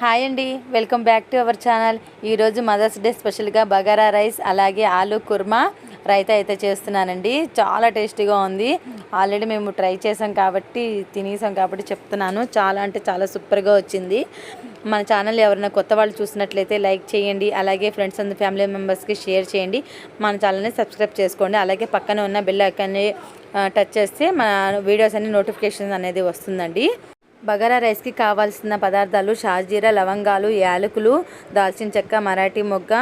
Hi అండి welcome back to our channel. ఈరోజు mothers day స్పెషల్గా బగారా రైస్ అలాగే ఆలు కుర్మా రైతా అయితే చేస్తున్నానండి. చాలా టేస్టీగా ఉంది. ఆల్రెడీ మేము ట్రై చేసాం కాబట్టి తినేసాం కాబట్టి చెప్తున్నాను. చాలా అంటే చాలా సూపర్గా వచ్చింది. మన ఛానల్ ఎవరైనా కొత్త వాళ్ళు చూసినట్లయితే లైక్ చేయండి అలాగే ఫ్రెండ్స్ అండ్ ఫ్యామిలీ మెంబర్స్కి షేర్ చేయండి. మన ఛానల్ని సబ్స్క్రైబ్ చేసుకోండి అలాగే పక్కన ఉన్న బెల్ ఐకాన్ని టచ్ చేస్తే మన వీడియోస్ అన్ని నోటిఫికేషన్ అనేది వస్తుందండి. బగారా రైస్కి కావాల్సిన పదార్థాలు షాజీరా లవంగాలు యాలకులు దాల్చిన చెక్క మరాఠీ మొగ్గ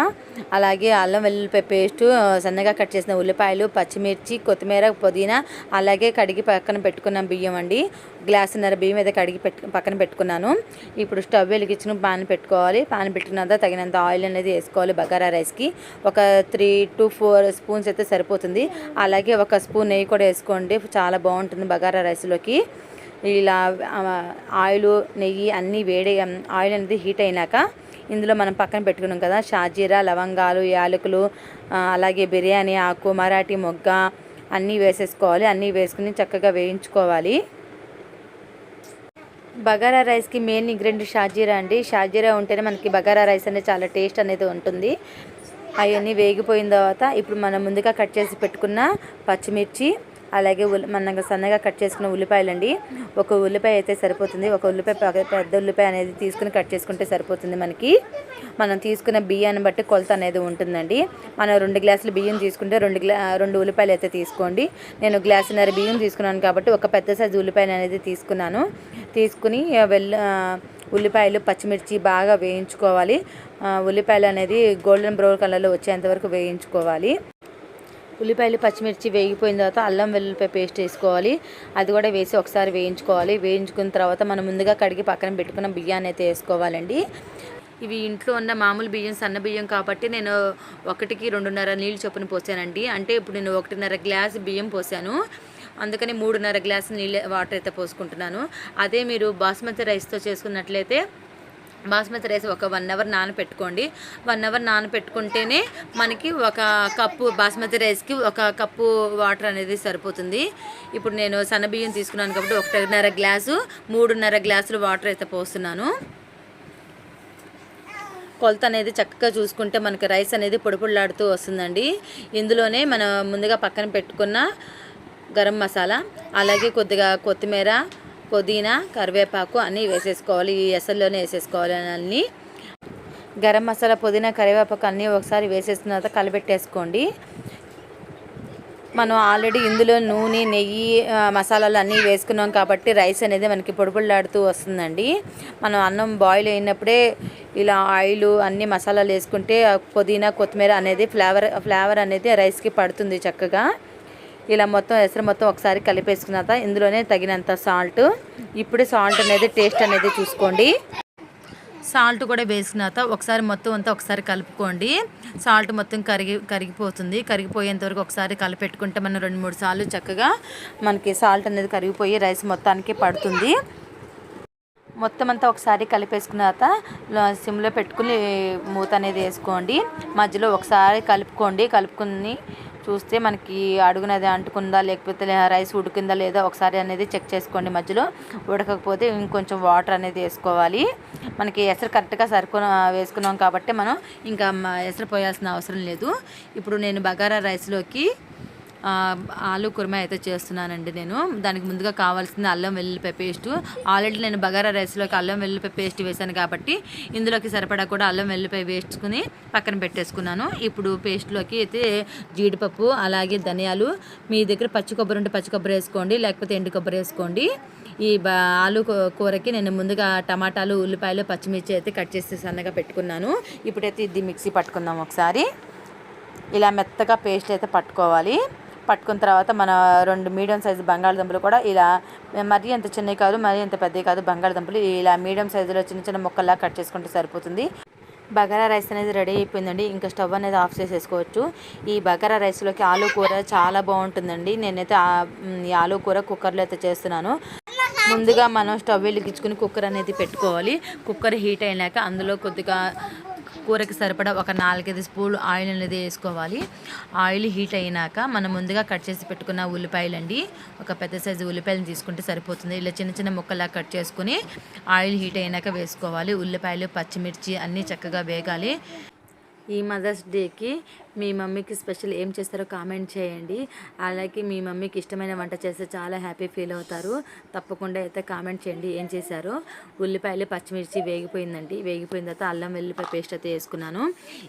అలాగే అల్లం వెల్లుల్లిపాయ పేస్ట్ సన్నగా కట్ చేసిన ఉల్లిపాయలు పచ్చిమిర్చి కొత్తిమీర పుదీనా అలాగే కడిగి పక్కన పెట్టుకున్న బియ్యం అండి. గ్లాసున్నర బియ్యం అయితే కడిగి పెట్టు పక్కన పెట్టుకున్నాను. ఇప్పుడు స్టవ్ వెలిగించిన పాన్ పెట్టుకోవాలి. పాన్ పెట్టినంత తగినంత ఆయిల్ అనేది వేసుకోవాలి బగారా రైస్కి. ఒక త్రీ టు ఫోర్ స్పూన్స్ అయితే సరిపోతుంది. అలాగే ఒక స్పూన్ నెయ్యి కూడా వేసుకోండి. చాలా బాగుంటుంది బగారా రైస్లోకి. ఇలా ఆయిల్ నెయ్యి అన్నీ వేడి ఆయిల్ అనేది హీట్ అయినాక ఇందులో మనం పక్కన పెట్టుకున్నాం కదా షాజీరా లవంగాలు యాలకులు అలాగే బిర్యానీ ఆకు మరాఠీ మొగ్గ అన్నీ వేసేసుకోవాలి. అన్నీ వేసుకుని చక్కగా వేయించుకోవాలి. బగారా రైస్కి మెయిన్ ఇంగ్రీడియంట్ షాజీరా అండి. షాజీరా ఉంటేనే మనకి బగారా రైస్ అనేది చాలా టేస్ట్ అనేది ఉంటుంది. అవన్నీ వేగిపోయిన తర్వాత ఇప్పుడు మనం ముందుగా కట్ చేసి పెట్టుకున్న పచ్చిమిర్చి అలాగే ఉల్లి మనం సన్నగా కట్ చేసుకున్న ఉల్లిపాయలు అండి ఒక ఉల్లిపాయ అయితే సరిపోతుంది. ఒక ఉల్లిపాయ పెద్ద- పెద్ద ఉల్లిపాయ అనేది తీసుకుని కట్ చేసుకుంటే సరిపోతుంది మనకి. మనం తీసుకున్న బియ్యాన్ని బట్టి కొలత అనేది ఉంటుందండి. మనం రెండు గ్లాసులు బియ్యం తీసుకుంటే రెండు గ్లా రెండు ఉల్లిపాయలు అయితే తీసుకోండి. నేను గ్లాసున్నర బియ్యం తీసుకున్నాను కాబట్టి ఒక పెద్ద సైజు ఉల్లిపాయలు అనేది తీసుకున్నాను. తీసుకుని ఆ, ఉల్లిపాయలు పచ్చిమిర్చి బాగా వేయించుకోవాలి. ఉల్లిపాయలు అనేది గోల్డెన్ బ్రౌన్ కలర్లో వచ్చేంత వరకు వేయించుకోవాలి. ఉల్లిపాయలు పచ్చిమిర్చి వేగిపోయిన తర్వాత అల్లం వెల్లుల్లిపాయ పేస్ట్ వేసుకోవాలి. అది కూడా వేసి ఒకసారి వేయించుకోవాలి. వేయించుకున్న తర్వాత మనం ముందుగా కడిగి పక్కన పెట్టుకున్న బియ్యాన్ని అయితే వేసుకోవాలండి. ఇవి ఇంట్లో ఉన్న మామూలు బియ్యం సన్న బియ్యం కాబట్టి నేను ఒకటికి రెండున్నర నీళ్ళు చొప్పున పోసానండి. అంటే ఇప్పుడు నేను ఒకటిన్నర గ్లాస్ బియ్యం పోసాను. అందుకని మూడున్నర గ్లాస్ నీళ్ళ వాటర్ అయితే పోసుకుంటున్నాను. అదే మీరు బాస్మతి రైస్తో చేసుకున్నట్లయితే బాస్మతి రైస్ ఒక వన్ అవర్ నానపెట్టుకోండి. వన్ అవర్ నానపెట్టుకుంటేనే మనకి ఒక కప్పు బాస్మతి రైస్కి ఒక కప్పు వాటర్ అనేది సరిపోతుంది. ఇప్పుడు నేను సన్నబియ్యం తీసుకున్నాను కాబట్టి ఒకటిన్నర గ్లాసు మూడున్నర గ్లాసులు వాటర్ అయితే పోస్తున్నాను. కొలత అనేది చక్కగా చూసుకుంటే మనకి రైస్ అనేది పొడి వస్తుందండి. ఇందులోనే మనం ముందుగా పక్కన పెట్టుకున్న గరం మసాలా అలాగే కొద్దిగా కొత్తిమీర పుదీనా కరివేపాకు అన్నీ వేసేసుకోవాలి. ఈ ఎసల్లోనే వేసేసుకోవాలి అన్నీ గరం మసాలా పుదీనా కరివేపాకు అన్నీ ఒకసారి వేసేసిన తర్వాత కలిపెట్టేసుకోండి. మనం ఆల్రెడీ ఇందులో నూనె నెయ్యి మసాలాలు అన్నీ వేసుకున్నాం కాబట్టి రైస్ అనేది మనకి పొడిపొడిలాడుతూ వస్తుందండి. మనం అన్నం బాయిల్ అయినప్పుడే ఇలా ఆయిల్ అన్ని మసాలాలు వేసుకుంటే పుదీనా కొత్తిమీర అనేది ఫ్లేవర్ ఫ్లేవర్ అనేది రైస్కి పడుతుంది చక్కగా. ఇలా మొత్తం ఎసరు మొత్తం ఒకసారి కలిపేసుకున్న తర్వాత ఇందులోనే తగినంత సాల్ట్. ఇప్పుడు సాల్ట్ అనేది టేస్ట్ అనేది చూసుకోండి. సాల్ట్ కూడా వేసిన తర్వాత ఒకసారి మొత్తం అంతా ఒకసారి కలుపుకోండి. సాల్ట్ మొత్తం కరిగి కరిగిపోతుంది. కరిగిపోయేంత వరకు ఒకసారి కలిపెట్టుకుంటే మనం రెండు మూడు సార్లు చక్కగా మనకి సాల్ట్ అనేది కరిగిపోయి రైస్ మొత్తానికి పడుతుంది. మొత్తం అంతా ఒకసారి కలిపేసుకున్న తర్వాత సిమ్లో పెట్టుకుని మూత అనేది వేసుకోండి. మధ్యలో ఒకసారి కలుపుకోండి. కలుపుకుని చూస్తే మనకి అడుగునది అంటుకుందా లేకపోతే రైస్ ఉడికిందా లేదా ఒకసారి అనేది చెక్ చేసుకోండి మధ్యలో. ఉడకకపోతే ఇంకొంచెం వాటర్ అనేది వేసుకోవాలి. మనకి ఎసరు కరెక్ట్గా సరుకు వేసుకున్నాం కాబట్టి మనం ఇంకా ఎసరు పోయాల్సిన అవసరం లేదు. ఇప్పుడు నేను బగారా రైస్లోకి ఆలు కుర్మా అయితే చేస్తున్నానండి నేను. దానికి ముందుగా కావాల్సింది అల్లం వెల్లుల్లిపాయ పేస్ట్. ఆల్రెడీ నేను బగారా రైస్లోకి అల్లం వెల్లుల్లిపాయ పేస్ట్ వేసాను కాబట్టి ఇందులోకి సరిపడా కూడా అల్లం వెల్లుల్లిపాయ వేసుకుని పక్కన పెట్టేసుకున్నాను. ఇప్పుడు పేస్ట్లోకి అయితే జీడిపప్పు అలాగే ధనియాలు మీ దగ్గర పచ్చి కొబ్బరి ఉంటే పచ్చి కొబ్బరి వేసుకోండి లేకపోతే ఎండు కొబ్బరి వేసుకోండి. ఈ ఆలు కూ- కూరకి నేను ముందుగా టమాటాలు ఉల్లిపాయలు పచ్చిమిర్చి అయితే కట్ చేసి సన్నగా పెట్టుకున్నాను. ఇప్పుడైతే ఇది మిక్సీ పట్టుకుందాం ఒకసారి. ఇలా మెత్తగా పేస్ట్ అయితే పట్టుకోవాలి. పట్టుకున్న తర్వాత మన రెండు మీడియం సైజు బంగాళదుంపలు కూడా ఇలా మరీ అంత చిన్నవి కాదు మరీ అంత పెద్దవి కాదు బంగాళదుంపలు ఇలా మీడియం సైజులో చిన్న చిన్న ముక్కల్లా కట్ చేసుకుంటే సరిపోతుంది. బగారా రైస్ అనేది రెడీ అయిపోయిందండి. ఇంకా స్టవ్ అనేది ఆఫ్ చేసేసుకోవచ్చు. ఈ బగారా రైస్లోకి ఆలు కూర చాలా బాగుంటుందండి. నేనైతే ఈ ఆలు కూర కుక్కర్లో అయితే చేస్తున్నాను. ముందుగా మనం స్టవ్ వెలిగించుకుని కుక్కర్ అనేది పెట్టుకోవాలి. కుక్కర్ హీట్ అయినాక అందులో కొద్దిగా కూరకి సరిపడా ఒక నాలుగైదు స్పూన్లు ఆయిల్ అనేది వేసుకోవాలి. ఆయిల్ హీట్ అయినాక మనం ముందుగా కట్ చేసి పెట్టుకున్న ఉల్లిపాయలు అండి ఒక పెద్ద సైజు ఉల్లిపాయలను తీసుకుంటే సరిపోతుంది. ఇలా చిన్న చిన్న ముక్కలా కట్ చేసుకుని ఆయిల్ హీట్ అయినాక వేసుకోవాలి. ఉల్లిపాయలు పచ్చిమిర్చి అన్నీ చక్కగా వేగాలి. ఈ మదర్స్ డేకి మీ మమ్మీకి స్పెషల్ ఏం చేస్తారో కామెంట్ చేయండి. అలాగే మీ మమ్మీకి ఇష్టమైన వంట చేస్తే చాలా హ్యాపీ ఫీల్ అవుతారు. తప్పకుండా అయితే కామెంట్ చేయండి ఏం చేశారో. ఉల్లిపాయలు పచ్చిమిర్చి వేగిపోయిందండి. వేగిపోయిన తర్వాత అల్లం వెల్లుల్లిపాయ పేస్ట్ అయితే వేసుకున్నాను.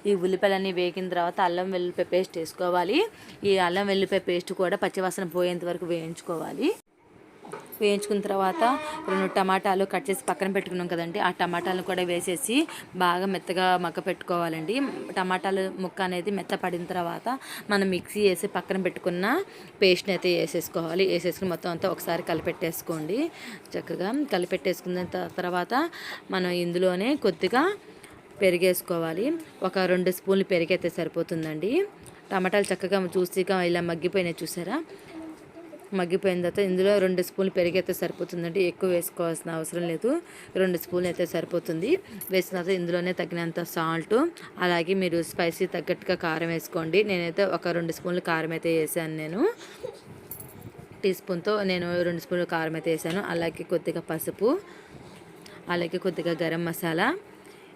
ఈ ఉల్లిపాయలన్నీ వేగిన తర్వాత అల్లం వెల్లుల్లిపాయ పేస్ట్ వేసుకోవాలి. ఈ అల్లం వెల్లుల్లిపాయ పేస్ట్ కూడా పచ్చివాసన పోయేంత వరకు వేయించుకోవాలి. వేయించుకున్న తర్వాత రెండు టమాటాలు కట్ చేసి పక్కన పెట్టుకున్నాం కదండి. ఆ టమాటాలను కూడా వేసేసి బాగా మెత్తగా మగ్గ పెట్టుకోవాలండి. టమాటాలు ముక్క అనేది మెత్త పడిన తర్వాత మనం మిక్సీ వేసి పక్కన పెట్టుకున్న పేస్ట్ని అయితే వేసేసుకోవాలి. వేసేసుకుని మొత్తం అంతా ఒకసారి కలిపెట్టేసుకోండి. చక్కగా కలిపెట్టేసుకున్న తర్వాత మనం ఇందులోనే కొద్దిగా పెరిగేసుకోవాలి. ఒక రెండు స్పూన్లు పెరిగైతే సరిపోతుందండి. టమాటాలు చక్కగా చూసిగా ఇలా మగ్గిపోయినాయి చూసారా? మగ్గిపోయిన తర్వాత ఇందులో రెండు స్పూన్లు పెరిగైతే సరిపోతుందండి. ఎక్కువ వేసుకోవాల్సిన అవసరం లేదు. రెండు స్పూన్లు అయితే సరిపోతుంది. వేసిన తర్వాత ఇందులోనే తగినంత సాల్ట్ అలాగే మీరు స్పైసీ తగ్గట్టుగా కారం వేసుకోండి. నేనైతే ఒక రెండు స్పూన్లు కారం అయితే వేసాను నేను. టీ స్పూన్తో నేను రెండు స్పూన్లు కారం అయితే వేసాను. అలాగే కొద్దిగా పసుపు అలాగే కొద్దిగా గరం మసాలా.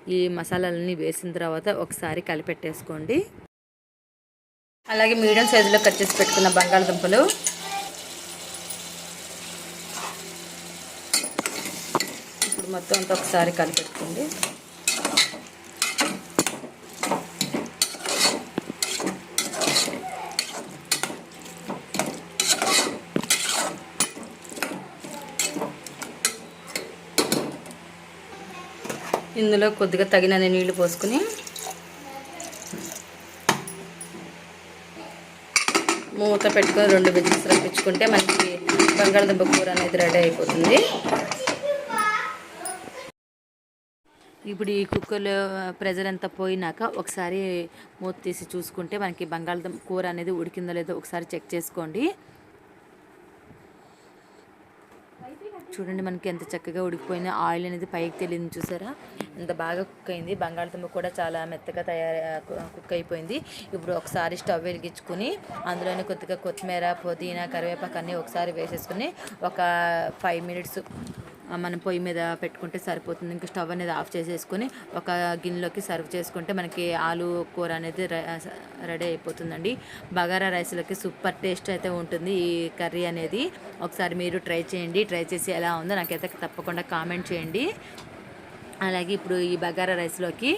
ఈ మసాలాలన్నీ వేసిన తర్వాత ఒకసారి కలిపెట్టేసుకోండి. అలాగే మీడియం సైజులో కట్ చేసి పెట్టుకున్న బంగాళదుంపలు. మొత్తం అంతా ఒకసారి కలిపెట్టుకోండి. ఇందులో కొద్దిగా తగినన్ని నీళ్ళు పోసుకుని మూత పెట్టుకొని రెండు విజిల్స్ రప్పించుకుంటే మనకి బంగాళదుంప కూర అనేది రెడీ అయిపోతుంది. ఇప్పుడు ఈ కుక్కర్లో ప్రెజర్ అంతా పోయినాక ఒకసారి మూత తీసి చూసుకుంటే మనకి బంగాళదుంప కూర అనేది ఉడికిందో లేదో ఒకసారి చెక్ చేసుకోండి. చూడండి మనకి ఎంత చక్కగా ఉడికిపోయింది. ఆయిల్ అనేది పైకి తెలియదు చూసారా? ఎంత బాగా కుక్ అయింది. బంగాళదుంప కూడా చాలా మెత్తగా తయారు కుక్ అయిపోయింది. ఇప్పుడు ఒకసారి స్టవ్ వెలిగించుకుని అందులోనే కొద్దిగా కొత్తిమీర పుదీనా కరివేపాకు అన్నీ ఒకసారి వేసేసుకుని ఒక ఫైవ్ మినిట్స్ మనం పొయ్యి మీద పెట్టుకుంటే సరిపోతుంది. ఇంకా స్టవ్ అనేది ఆఫ్ చేసేసుకొని ఒక గిన్నెలోకి సర్వ్ చేసుకుంటే మనకి ఆలు కూర అనేది రెడీ అయిపోతుందండి. బగారా రైస్లోకి సూపర్ టేస్ట్ అయితే ఉంటుంది ఈ కర్రీ అనేది. ఒకసారి మీరు ట్రై చేయండి. ట్రై చేసి ఎలా ఉందో నాకైతే తప్పకుండా కామెంట్ చేయండి. అలాగే ఇప్పుడు ఈ బగారా రైస్లోకి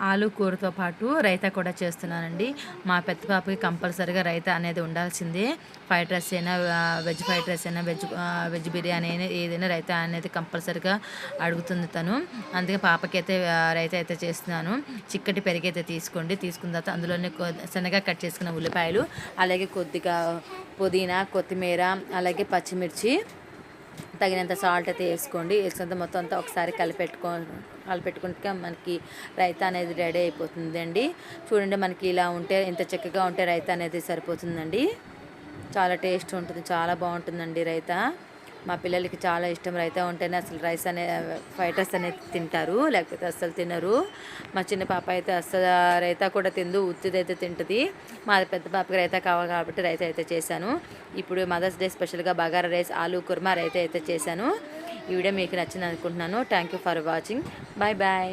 ఆలు కూరతో పాటు రైతా కూడా చేస్తున్నానండి. మా పెద్ద పాపకి కంపల్సరీగా రైతా అనేది ఉండాల్సిందే. ఫ్రైడ్ రైస్ అయినా వెజ్ ఫ్రైడ్ రైస్ అయినా వెజ్ వెజ్ బిర్యానీ అయినా ఏదైనా రైతా అనేది కంపల్సరీగా అడుగుతుంది తను. అందుకే పాపకి అయితే రైతా అయితే చేస్తున్నాను. చిక్కటి పెరుగు అయితే తీసుకోండి. తీసుకున్న తర్వాత అందులోనే కొ- సన్నగా కట్ చేసుకున్న ఉల్లిపాయలు అలాగే కొద్దిగా పుదీనా కొత్తిమీర అలాగే పచ్చిమిర్చి తగినంత సాల్ట్ అయితే వేసుకోండి. వేసినంత మొత్తం అంతా ఒకసారి కలిపెట్టుకో కలిపెట్టుకుంటే మనకి రైతా అనేది రెడీ అయిపోతుందండి. చూడండి మనకి ఇలా ఉంటే ఇంత చక్కగా ఉంటే రైతా అనేది సరిపోతుందండి. చాలా టేస్ట్ ఉంటుంది చాలా బాగుంటుందండి రైతా. మా పిల్లలకి చాలా ఇష్టం రైతా ఉంటేనే అసలు రైస్ అనే ఫ్రైడ్ రైస్ అనేది తింటారు లేకపోతే అస్సలు తినరు. మా చిన్న పాప అయితే అస్సలు రైతా కూడా తిందు ఉత్తిదైతే తింటుంది. మా పెద్ద పాపకి రైతా కావాలి కాబట్టి రైతా అయితే చేశాను. ఇప్పుడు మదర్స్ డే స్పెషల్గా బగారా రైస్ ఆలూ కుర్మా రైతా అయితే చేశాను. ఈ వీడియో మీకు నచ్చింది అనుకుంటున్నాను. Thank you for watching bye bye